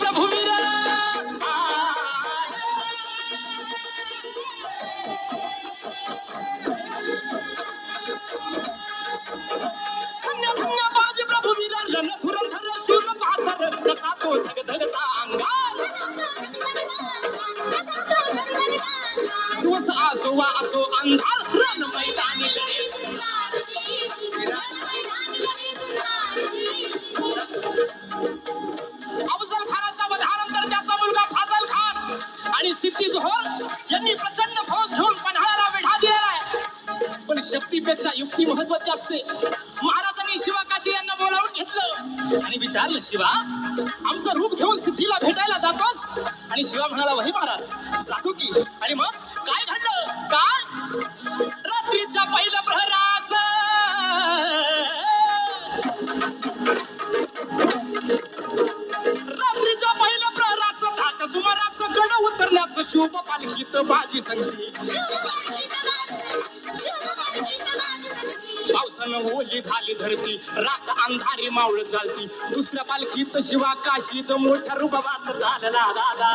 प्रभुवीर यांनी प्रचंड फौज घेऊन पन्हाळ्याला वेढा दिलेला आहे पण शक्तीपेक्षा युक्ती महत्वाची असते. महाराजांनी शिवा काशी यांना बोलावून घेतलं. आणि विचारलं शिवा आमचं रूप घेऊन सिद्धीला भेटायला जातोस? आणि शिवा म्हणाला वही महाराज जातो की. आणि मग काय घडलं? काय? रात्रीच्या पहिल्या प्रहरास. शुभ पालखीत बाजी संगती पावसानं ओली झाली धरती रात अंधारी मावळ चालती दुसऱ्या पालखीत शिवा काशीत मोठ्या रुबाबात झालेला दादा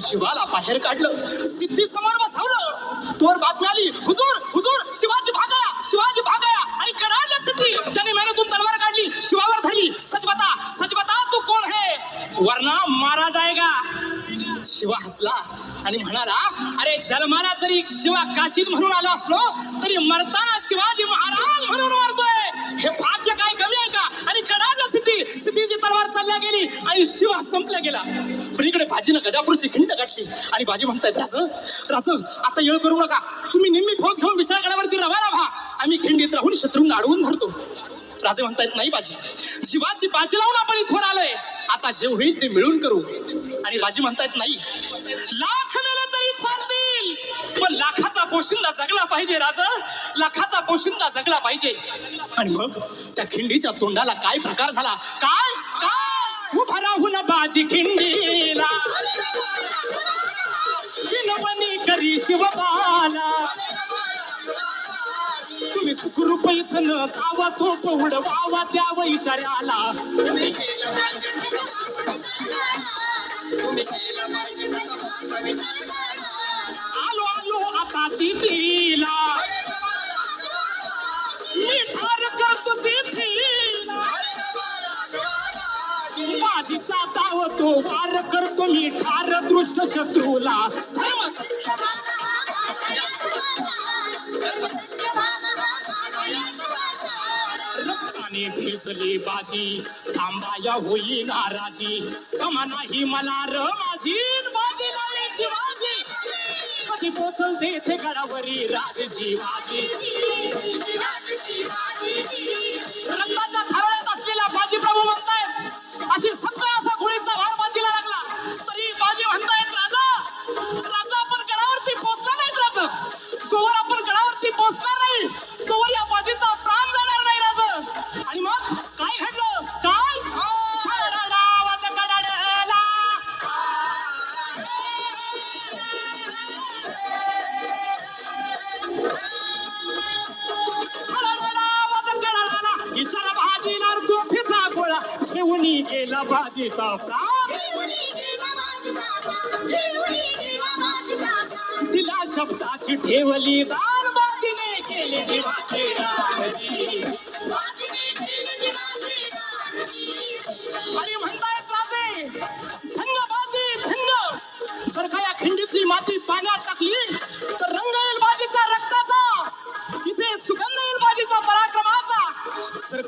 शिवाला बाहेर काढलं. सिद्धी समोर बसवलं. तोवर बातमी आली हुजूर हुजूर शिवाजी भागया शिवाजी भागया आणि कडाडलं सिद्धी. त्याने मेहनतून तलवार काढली. शिवावर धरली. सच बता सच बता तू कोण है? वरना मारा जाएगा शिवा हसला आणि म्हणाला अरे जन्माला जरी शिवा काशीद म्हणून आलो असलो तरी मरताना शिवाजी महाराज म्हणून मरतोय. हे भाग्य होती. सिद्धीची तलवार चालल्या गेली आणि शिवा संपला गेला. पण इकडे भाजीनं गजापूरची खिंड गाठली. आणि भाजी म्हणतायत राज राज आता येळ करू नका. तुम्ही निम्मी फौज घेऊन विशाळगडावरती रवाना व्हा. आम्ही खिंडीत राहून शत्रूंना अडवून धरतो. राजे म्हणतायत नाही बाजी जीवाची बाजी लावून आपण इथवर आलोय. आता जे होईल ते मिळून करू. आणि राजे म्हणतायत नाही. पण लाखाचा पोशिंदा जगला पाहिजे राज. लाखाचा पोशिंदा जगला पाहिजे. आणि मग त्या खिंडीच्या तोंडाला काय प्रकार झाला? काय? काय? उभा राहून बाजी खिंडीला. विनवणी करी शिवबाला. तुम्ही सुखरूप इथं न जावा तो पौड वावा द्यावा इशाऱ्याला आलो आलो आता मी ठार करतो सिद्धीला. बाजीचा दाव तो वार करतो मी ठार दृष्ट शत्रूला. रक्ताने भिजली बाजी थांबाया होई नाराजी कमा नाही मला र माझी बाजी. पोचल देथे गडावरी राज शिवाजी रक्ताच्या असलेला बाजी प्रभू म्हणतायत. अशी सगळा असा घोडीचा भार बाजीला लागला. तरी बाजी म्हणतायत राजा राजा आपण गडावरती पोचला नाही राजा. जोवर आपण गडावरती पोचणार नाही. तोवर या बाजीचा गेला बाजीचा प्राण तिला शब्दाची ठेवली जाण बाजीने केली जीवाची राजी आणि म्हणतायत राजे धन्य बाजी धन्य. जर का या खिंडीतली माती पाण्यात टाकली तर रंग येईल रक्त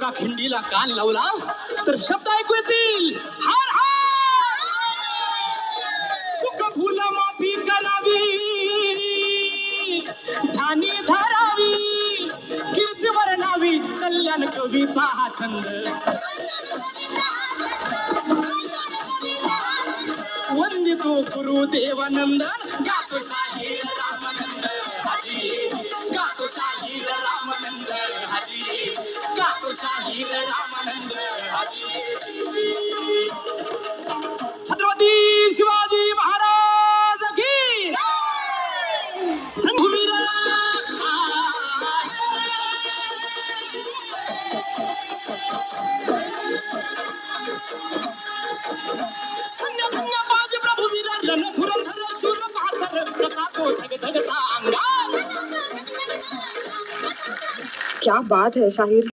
का खिंडीला कान लावला तर शब्द ऐकू येतील. हार हार. सुख फुल माफी करावी. ठाणी धरावी. कीर्ती वर्णावी कल्याण कवीचा हा छंद. वंदितो गुरु देवानंदन क्या बात है शाहिर।